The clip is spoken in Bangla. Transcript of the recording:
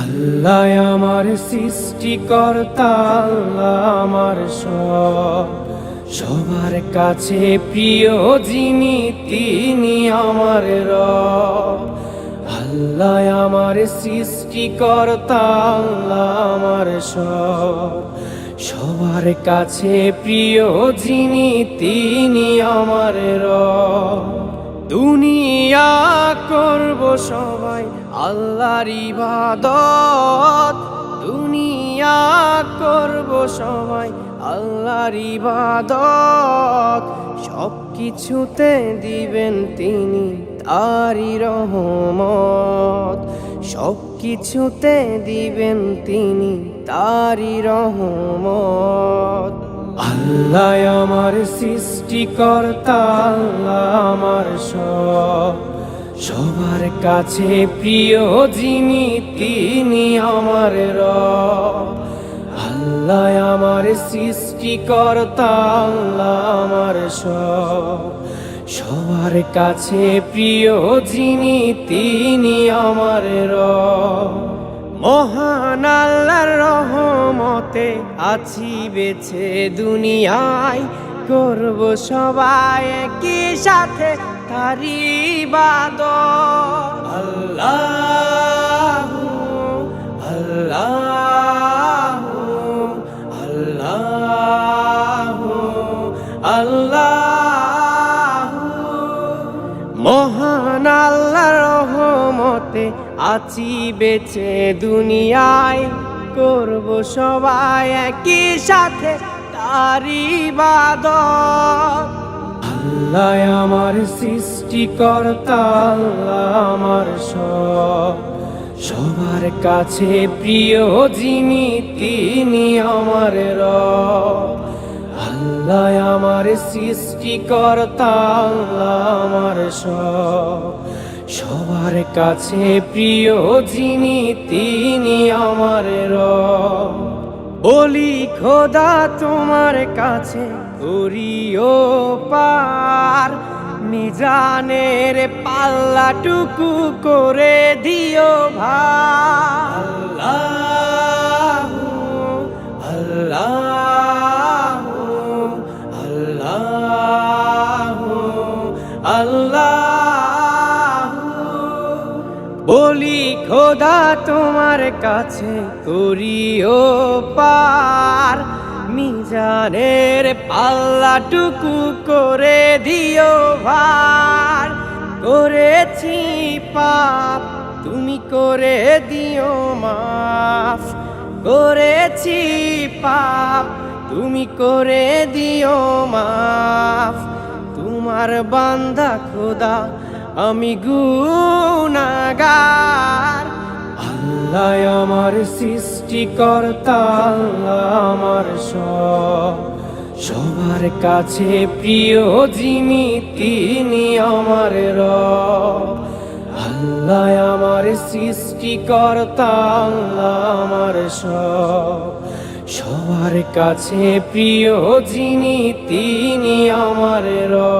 আল্লাহ আমার সৃষ্টিকর্তা, আল্লাহ আমার সব। সবার কাছে প্রিয় যিনি, তিনি আমার রব। আল্লাহ আমার সৃষ্টিকর্তা, আল্লাহ আমার সব। সবার কাছে প্রিয় যিনি, তিনি আমার রব। দুনিয়া করব সবাই আল্লাহর ইবাদত। দুনিয়া করব সবাই আল্লাহর ইবাদত। সব কিছুতে দিবেন তিনি তারি রহমত। সব কিছুতে দিবেন তিনি তারি রহমত। আল্লাহ আমার সৃষ্টিকর্তা, আল্লাহ আমার সব। সবার কাছে প্রিয় যিনি, তিনি আমার রব। আল্লাহ আমার সৃষ্টিকর্তা, আল্লাহ আমার সব। সবার কাছে প্রিয় যিনি, তিনি আমার রব। মহান আল্লাহর রহমতে আছি বেছে দুনিয়ায়। করব সবাই কি সাথে তারি বাদ আল্লাহ আল্লাহ আল্লাহ আল্লাহ। মহান আল্লাহর রহমতে আছি বেছে দুনিয়ায়। করব সবাই একই সাথে তারি বাদ আল্লাহ আমার সৃষ্টিকর্তা, আল্লাহ আমার সব। সবার কাছে প্রিয় যিনি, তিনি আমার র আল্লাহ আমার সৃষ্টিকর্তা, আল্লাহ আমার সব। সবার কাছে প্রিয় যিনি, তিনি আমার রব। বলি, খোদা তোমার কাছে করিও পার। মিজানের পাল্লাটুকু করে দিও ভাই আল্লাহ আল্লাহ। বলি, খোদা তোমার কাছে করিও পার। মিজানের পাল্লাটুকু করে দিও ভার। করেছি পাপ, তুমি করে দিও মাফ। করেছি পাপ, তুমি করে দিও মাফ। তোমার বান্দা খোদা আমি গুনাগার। আল্লাহ আমার সৃষ্টিকর্তা, আল্লাহ আমার সব। সবার কাছে প্রিয় যিনি, তিনি আমার রব। আল্লাহ আমার সৃষ্টিকর্তা, আল্লাহ আমার সব। সবার কাছে প্রিয় যিনি, তিনি আমার রব।